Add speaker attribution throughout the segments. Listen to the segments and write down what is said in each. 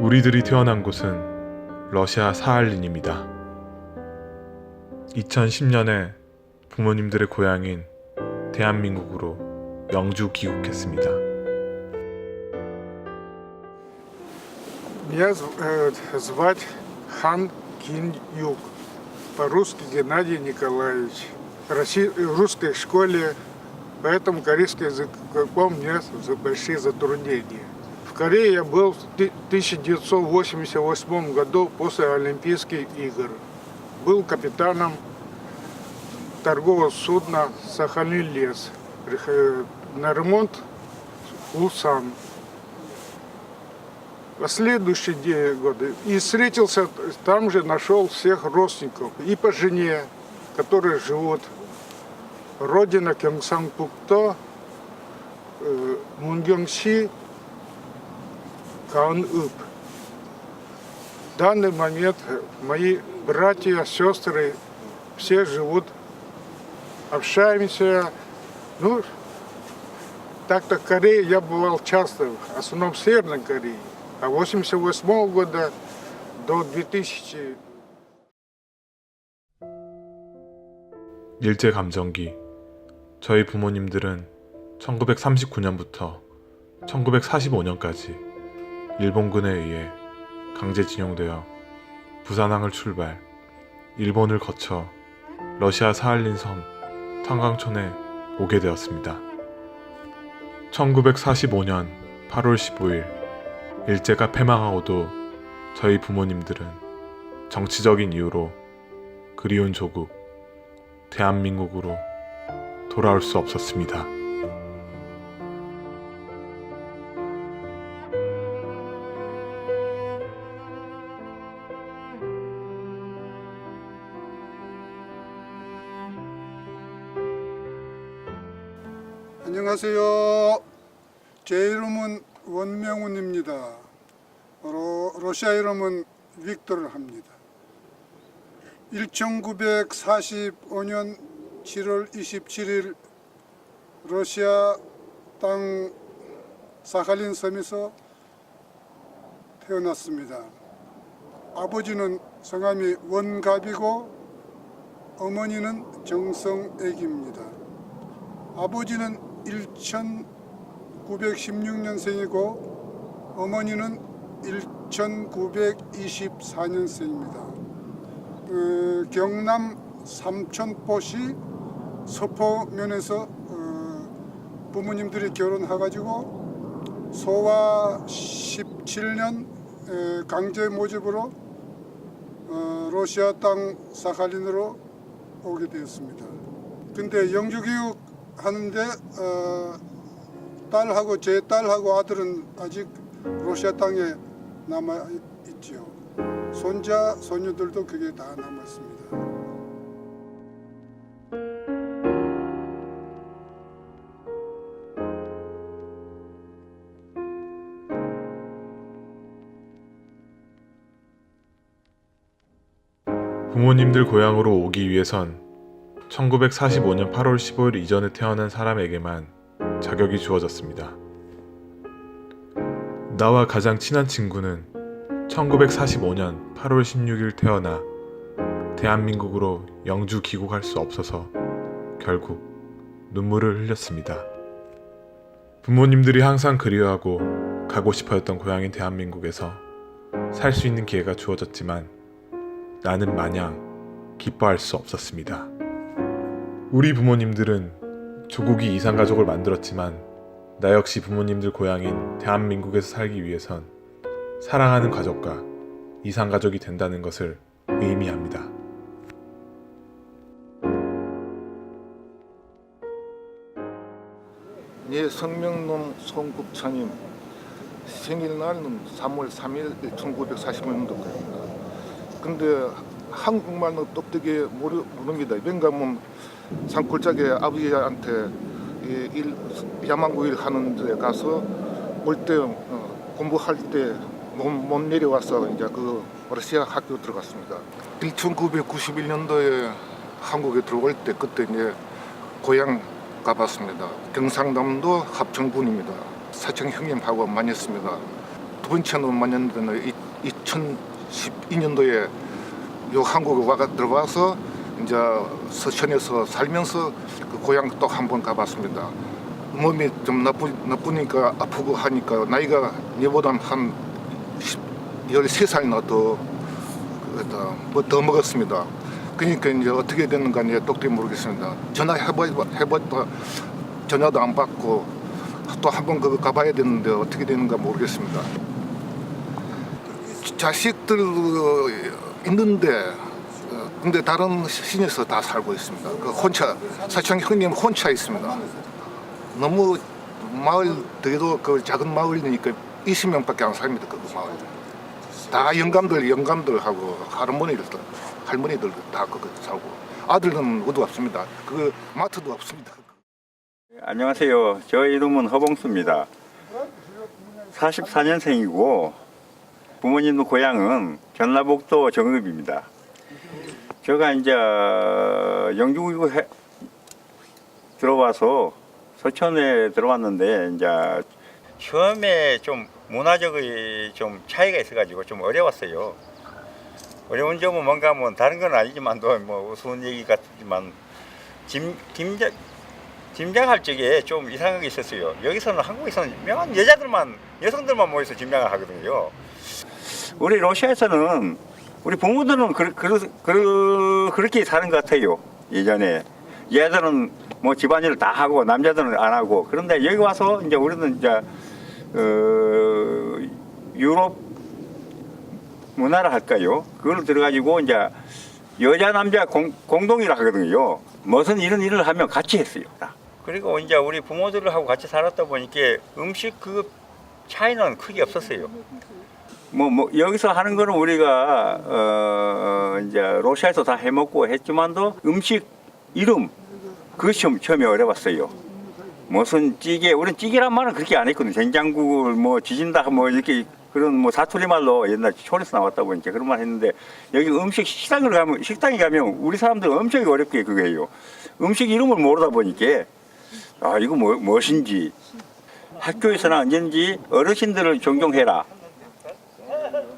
Speaker 1: 우리들이 태어난 곳은 러시아 사할린입니다. 2010년에 부모님들의 고향인 대한민국으로 영주 귀국했습니다.
Speaker 2: Меня зв- э, звать Хан Кин Юг. По-русски Геннадий Николаевич. В Росси- в русской школе, поэтому корейский язык у меня за большие затруднения. В Корее я был в ты- 1988 году после Олимпийских игр. Был капитаном торгового судна «Сахалин лес» Рих- на ремонт Улсан последующие де- годы. И встретился, там же нашел всех родственников. И по жене, которые живут. Родина Кёнгсан-Пукто, э, Мунгёнгси, Каан-Ып. В данный момент э, мои братья, сестры, все живут, общаемся. Ну, так-то в Корее я бывал часто, в основном в Северной Корее. А 88 года до 2000
Speaker 1: 일제 감정기 저희 부모님들은 1939년부터 1945년까지 일본군에 의해 강제징용되어 부산항을 출발 일본을 거쳐 러시아 사할린 섬 탄광촌에 오게 되었습니다. 1945년 8월 15일 일제가 패망하고도 저희 부모님들은 정치적인 이유로 그리운 조국 대한민국으로 돌아올 수 없었습니다.
Speaker 3: 안녕하세요. 제 이름은 원명훈입니다. 로, 러시아 이름은 빅토를 합니다. 1945년 7월 27일 러시아 땅 사할린 섬에서 태어났습니다. 아버지는 성함이 원갑이고 어머니는 정성애기입니다. 아버지는 1916년생이고 어머니는 1924년생입니다. 어, 경남 삼천포시 서포면에서 어, 부모님들이 결혼해가지고 소와 17년 에, 강제 모집으로 어, 러시아 땅 사할린으로 오게 되었습니다. 근데 영주 교육 하는데 어, 딸하고 제 딸하고 아들은 아직 러시아 땅에 남아 있지요. 손자 손녀들도 그게 다 남아 있습니다.
Speaker 1: 부모님들 고향으로 오기 위해선 1945년 8월 15일 이전에 태어난 사람에게만 자격이 주어졌습니다. 나와 가장 친한 친구는 1945년 8월 16일 태어나 대한민국으로 영주 귀국할 수 없어서 결국 눈물을 흘렸습니다. 부모님들이 항상 그리워하고 가고 싶어 했던 고향인 대한민국에서 살 수 있는 기회가 주어졌지만 나는 마냥 기뻐할 수 없었습니다. 우리 부모님들은 조국이 이산가족을 만들었지만 나 역시 부모님들 고향인 대한민국에서 살기 위해선 사랑하는 가족과 이산가족이 된다는 것을 의미합니다.
Speaker 4: 예, 성명놈 송국창님 생일날은 3월 3일 1945년도입니다. 근데 한국말은 똑똑히 모르, 모릅니다. 왜냐하면 산골짜기 아버지한테 이 일, 야망구 일 하는 데 가서 올때 어, 공부할 때 못 못 내려와서 이제 그 러시아 학교 들어갔습니다. 1991년도에 한국에 들어올 때 그때 이제 고향 가봤습니다. 경상남도 합천군입니다. 사촌 형님하고 많이 했습니다. 두 번째는 만년도는 2012년도에 요 한국에 와가 들어와서 이제 서천에서 살면서 그 고향 또 한 번 가봤습니다. 몸이 좀 나쁘, 나쁘니까 아프고 하니까 나이가 얘보단 한 13살이나 더, 뭐 더 먹었습니다. 그러니까 이제 어떻게 됐는가 이제 똑똑히 모르겠습니다. 전화해봐, 해봤다 전화도 안 받고 또 한 번 그거 가봐야 되는데 어떻게 되는가 모르겠습니다. 자식들 어, 있는데 어, 근데 다른 시내에서 다 살고 있습니다. 그 혼자 사창 형님 혼자 있습니다. 너무 마을 되게도 그 작은 마을이니까 20명밖에 안 삽니다. 그 마을. 다 영감들 영감들하고 할머니들 할머니들 다 거기 살고 아들은 어디 없습니다. 그 마트도 없습니다.
Speaker 5: 안녕하세요. 저 이름은 허봉수입니다. 44년생이고 부모님 고향은 전라북도 정읍입니다. 제가 이제 영주고 들어와서 서천에 들어왔는데 이제 처음에 좀 문화적인 좀 차이가 있어가지고 좀 어려웠어요. 어려운 점은 뭔가 뭐 다른 건 아니지만도 뭐 우스운 얘기 같지만 짐 김자 짐장할 적에 좀 이상한 게 있었어요. 여기서는 한국에서는 명한 여자들만 여성들만 모여서 짐장을 하거든요. 우리 러시아에서는 우리 부모들은 그, 그, 그, 그렇게 사는 것 같아요. 예전에 여자들은 뭐 집안일을 다 하고 남자들은 안 하고 그런데 여기 와서 이제 우리는 이제 어, 유럽 문화를 할까요? 그걸 들어가지고 이제 여자 남자 공, 공동이라 하거든요. 무슨 이런 일을 하면 같이 했어요. 다. 그리고 이제 우리 부모들하고 같이 살았다 보니까 음식 그 차이는 크게 없었어요. 뭐, 뭐 여기서 하는 거는 우리가 어, 이제 러시아에서 다 해먹고 했지만도 음식 이름 그것이 좀 처음에 어려웠어요. 무슨 찌개, 우리는 찌개란 말은 그렇게 안 했거든요. 된장국을 뭐 지진다 뭐 이렇게 그런 뭐 사투리 말로 옛날 촌에서 나왔다 보니까 그런 말 했는데 여기 음식 식당을 가면 식당에 가면 우리 사람들 은 엄청 어렵게 그거 해요. 음식 이름을 모르다 보니까 아 이거 뭐 무엇인지 학교에서나 언제든지 어르신들을 존경해라.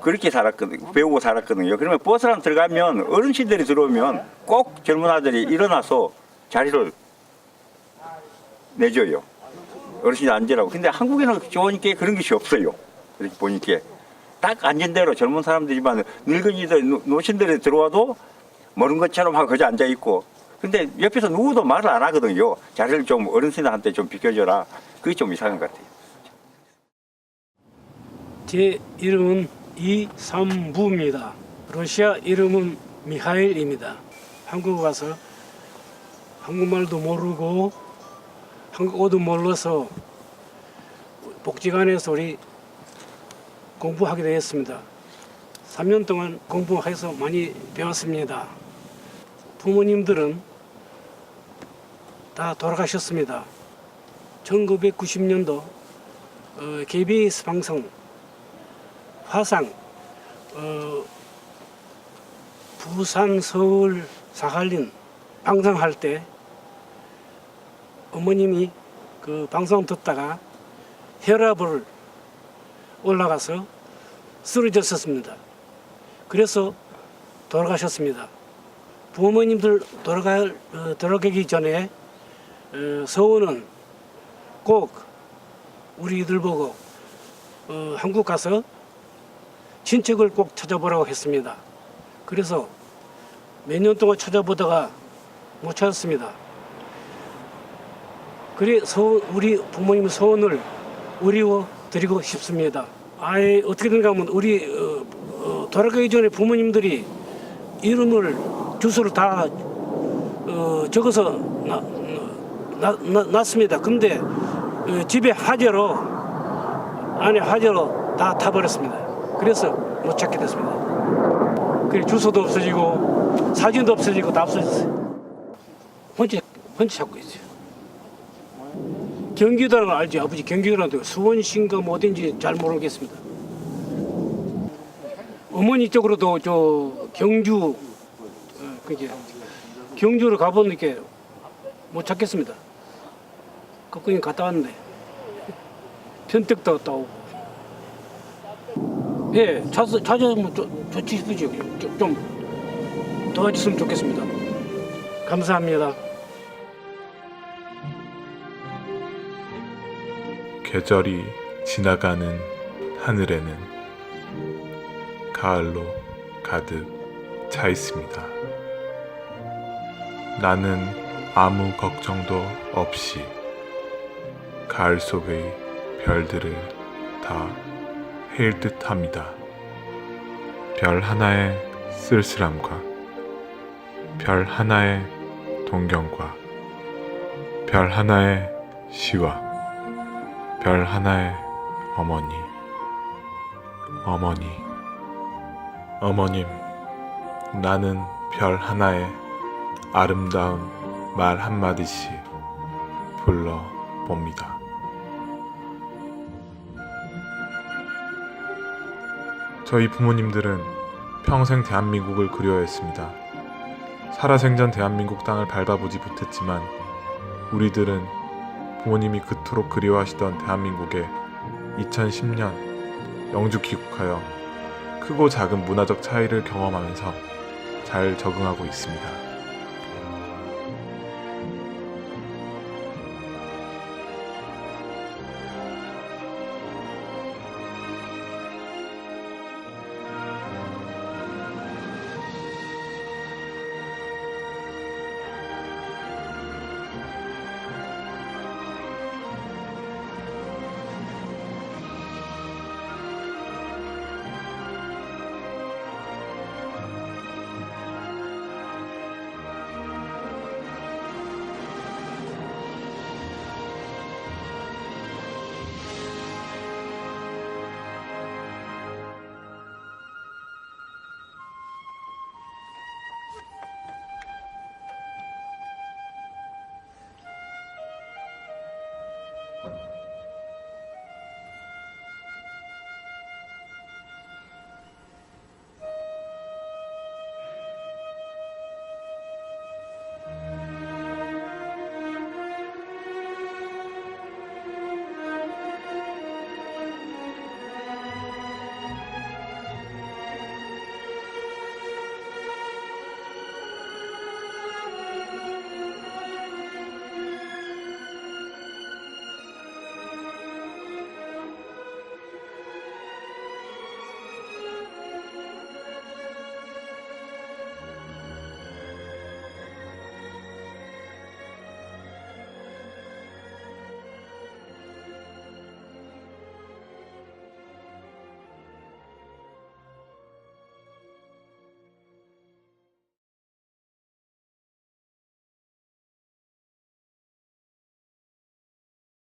Speaker 5: 그렇게 살았거든요. 배우고 살았거든요. 그러면 버스랑 들어가면 어르신들이 들어오면 꼭 젊은 아들이 일어나서 자리를 내줘요. 어르신이 앉으라고. 근데 한국에는 좋으니까 그런 것이 없어요. 이렇게 보니까 딱 앉은 대로 젊은 사람들이만 늙은이들, 노- 노신들이 들어와도 모르는 것처럼 하고 거기 앉아 있고. 근데 옆에서 누구도 말을 안 하거든요. 자리를 좀 어르신한테 좀 비켜줘라. 그게 좀 이상한 것 같아요.
Speaker 6: 제 이름은 이삼부입니다. 러시아 이름은 미하일입니다. 한국 와서 한국말도 모르고 한국어도 몰라서 복지관에서 우리 공부하게 되었습니다. 3년 동안 공부해서 많이 배웠습니다. 부모님들은 다 돌아가셨습니다. 1990년도 어, KBS 방송 화상 어, 부산 서울 사할린 방송할 때 어머님이 그 방송 듣다가 혈압을 올라가서 쓰러졌었습니다. 그래서 돌아가셨습니다. 부모님들 돌아갈 어, 돌아가기 전에 어, 서원은 꼭 우리들 보고 어, 한국 가서 친척을 꼭 찾아보라고 했습니다. 그래서 몇 년 동안 찾아보다가 못 찾았습니다. 그래 소 우리 부모님 소원을 이루어 드리고 싶습니다. 아예 어떻게든가 하면 우리 어, 어, 돌아가기 전에 부모님들이 이름을 주소를 다 어, 적어서 나, 나, 나, 놨습니다. 근데 어, 집에 화재로 안에 화재로 다 타버렸습니다. 그래서 못 찾게 됐습니다. 그래 주소도 없어지고 사진도 없어지고 다 없어졌어요. 혼자 혼자 찾고 있어요. 경기도라는 알죠, 아버지 경기도라는 수원시인가 뭐 어딘지 잘 모르겠습니다. 어머니 쪽으로도 저 경주 어, 그게 경주로 가보니까 못 찾겠습니다. 거기 갔다 왔는데 편택도 갔다 오고 예, 자주 자주 하면 좋- 좋지 싶으죠. 좀, 좀 도와줬으면 좋겠습니다. 감사합니다.
Speaker 1: 계절이 지나가는 하늘에는 가을로 가득 차 있습니다. 나는 아무 걱정도 없이 가을 속의 별들을 다 헤일 듯 합니다. 별 하나의 쓸쓸함과 별 하나의 동경과 별 하나의 시와 별 하나의 어머니, 어머니, 어머님, 나는 별 하나의 아름다운 말 한마디씩 불러봅니다. 저희 부모님들은 평생 대한민국을 그리워했습니다. 살아생전 대한민국 땅을 밟아보지 못했지만 우리들은 부모님이 그토록 그리워하시던 대한민국에 2010년 영주 귀국하여 크고 작은 문화적 차이를 경험하면서 잘 적응하고 있습니다.